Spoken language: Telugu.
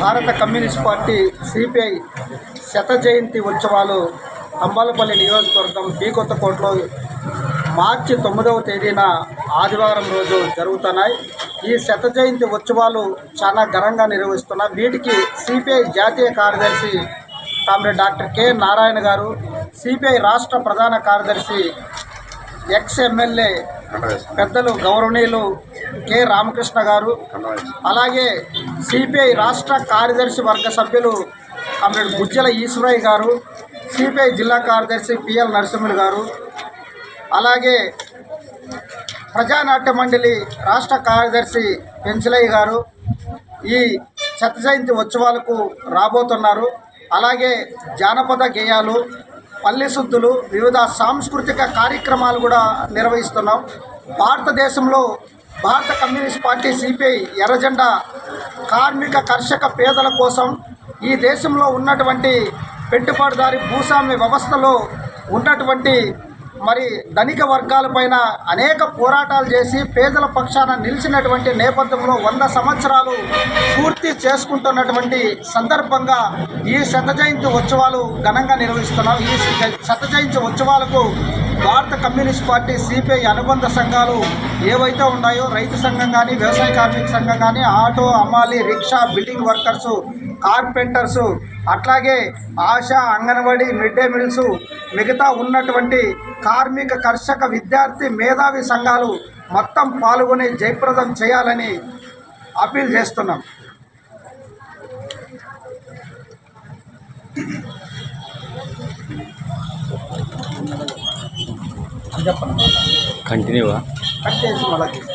భారత కమ్యూనిస్ట్ పార్టీ సిపిఐ శత జయంతి ఉత్సవాలు అంబాలపల్లి నియోజకవర్గం బి కొత్తకోటలో మార్చి తొమ్మిదవ తేదీన ఆదివారం రోజు జరుగుతున్నాయి. ఈ శత జయంతి ఉత్సవాలు చాలా ఘనంగా నిర్వహిస్తున్నాయి వీటికి సిపిఐ జాతీయ కార్యదర్శి కామ్రేడ్ డాక్టర్ కె నారాయణ గారు సిపిఐ రాష్ట్ర ప్రధాన కార్యదర్శి ఎక్స్ ఎమ్మెల్యే పెద్దలు గౌరవనీయులు కె. రామకృష్ణ గారు అలాగే సిపిఐ రాష్ట్ర కార్యదర్శి వర్గ సభ్యులు కమ్రేడ్ గుజ్జల ఈశ్వరయ్య గారు సిపిఐ జిల్లా కార్యదర్శి పిఎల్ నరసింహులు గారు అలాగే ప్రజానాట్య మండలి రాష్ట్ర కార్యదర్శి పెంచలయ్య గారు ఈ శత జయంతి ఉత్సవాలకు రాబోతున్నారు. అలాగే జానపద గేయాలు పల్లె శుద్ధులు వివిధ సాంస్కృతిక కార్యక్రమాలు కూడా నిర్వహిస్తున్నాం. భారతదేశంలో భారత కమ్యూనిస్ట్ పార్టీ సిపిఐ ఎర్రజెండా కార్మిక కర్షక పేదల కోసం ఈ దేశంలో ఉన్నటువంటి పెట్టుబడిదారి భూస్వామ్య వ్యవస్థలో ఉన్నటువంటి మరి ధనిక వర్గాలపైన అనేక పోరాటాలు చేసి పేదల పక్షాన నిలిచినటువంటి నేపథ్యంలో వంద సంవత్సరాలు పూర్తి చేసుకుంటున్నటువంటి సందర్భంగా ఈ శత జయంతి ఉత్సవాలు ఘనంగా నిర్వహిస్తున్నాం. ఈ శత జయంతి ఉత్సవాలకు భారత కమ్యూనిస్ట్ పార్టీ సిపిఐ అనుబంధ సంఘాలు ఏవైతే ఉన్నాయో రైతు సంఘం కానీ వ్యవసాయ కార్మిక సంఘం కానీ ఆటో అమ్మాలి రిక్షా బిల్డింగ్ వర్కర్సు కార్పెంటర్సు అట్లాగే ASHA anganwadi mid day meals మిగతా ఉన్నటువంటి కార్మిక కర్షక విద్యార్థి మేధావి సంఘాలు మొత్తం పాల్గొని జయప్రదం చేయాలని అప్పీల్ చేస్తున్నాం. कंटिन्यू हा. कंटिन्यूस मला दिसतं